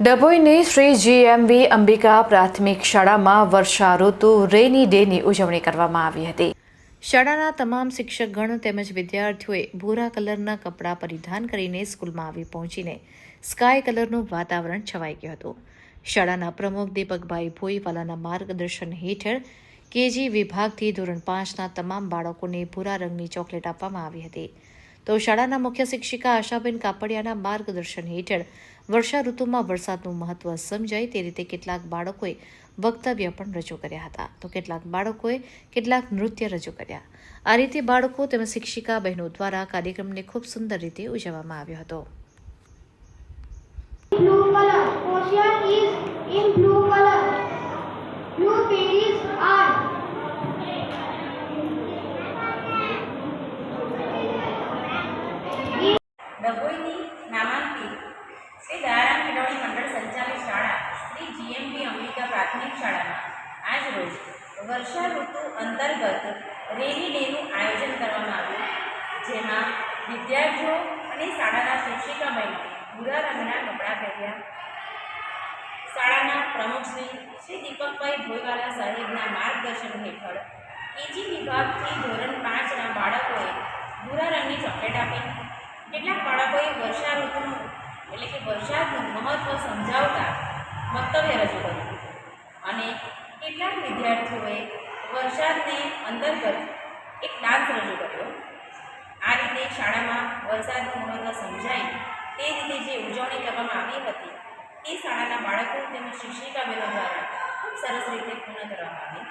ડભોઈની શ્રી જીએમવી અંબિકા પ્રાથમિક શાળામાં વર્ષા ઋતુ રેની ડેની ઉજવણી કરવામાં આવી હતી. શાળાના તમામ શિક્ષકગણ તેમજ વિદ્યાર્થીઓએ ભૂરા કલરના કપડાં પરિધાન કરીને સ્કૂલમાં આવી પહોંચીને સ્કાય કલરનું વાતાવરણ છવાઈ ગયું હતું. શાળાના પ્રમુખ દીપકભાઈ ભોઈવાલાના માર્ગદર્શન હેઠળ કેજી વિભાગથી ધોરણ પાંચના તમામ બાળકોને ભૂરા રંગની ચોકલેટ આપવામાં આવી હતી. તો શાળાના મુખ્ય શિક્ષિકા આશાબેન કાપડિયાના માર્ગદર્શન હેઠળ વર્ષા ઋતુમાં વરસાદનું મહત્વ સમજાય તે રીતે કેટલાક બાળકોએ વક્તવ્ય પણ રજૂ કર્યા હતા. તો કેટલાક બાળકોએ કેટલાક નૃત્ય રજૂ કર્યા. આ રીતે બાળકો તેમજ શિક્ષિકા બહેનો દ્વારા કાર્યક્રમને ખૂબ સુંદર રીતે ઉજવવામાં આવ્યો હતો. ડભોઈની નામાંકિત. શ્રી દયારામ કેળવણી મંડળ સંચાલિત શાળા, શ્રી જીએમપી અંબિકા પ્રાથમિક શાળામાં. આજ રોજ વર્ષા ઋતુ અંતર્ગત રેની ડેનું આયોજન કરવામાં આવ્યું. જેમાં વિદ્યાર્થીઓ અને શાળાના શિક્ષિકાબહેનો ભૂરા રંગના કપડાં પહેર્યા. શાળાના પ્રમુખ શ્રી શ્રી દીપકભાઈ ભોયવાલા સાહેબના માર્ગદર્શન હેઠળ કેજી વિભાગથી ધોરણ પાંચના બાળકોએ ભૂરા રંગની ચોકલેટ આપી કેટલાક બાળકોએ વર્ષા ઋતુનું એટલે કે વરસાદનું મહત્ત્વ સમજાવતા વક્તવ્ય રજૂ કર્યું. અને કેટલાક વિદ્યાર્થીઓએ વરસાદને અંતર્ગત એક ડાન્સ રજૂ કર્યો. આ રીતે શાળામાં વરસાદનું મહત્ત્વ સમજાય તે રીતે જે ઉજવણી કરવામાં આવી હતી, તે શાળાના બાળકો તેમજ શિક્ષિકા બહેનો દ્વારા ખૂબ સરસ રીતે પૂર્ણ કરવામાં આવી.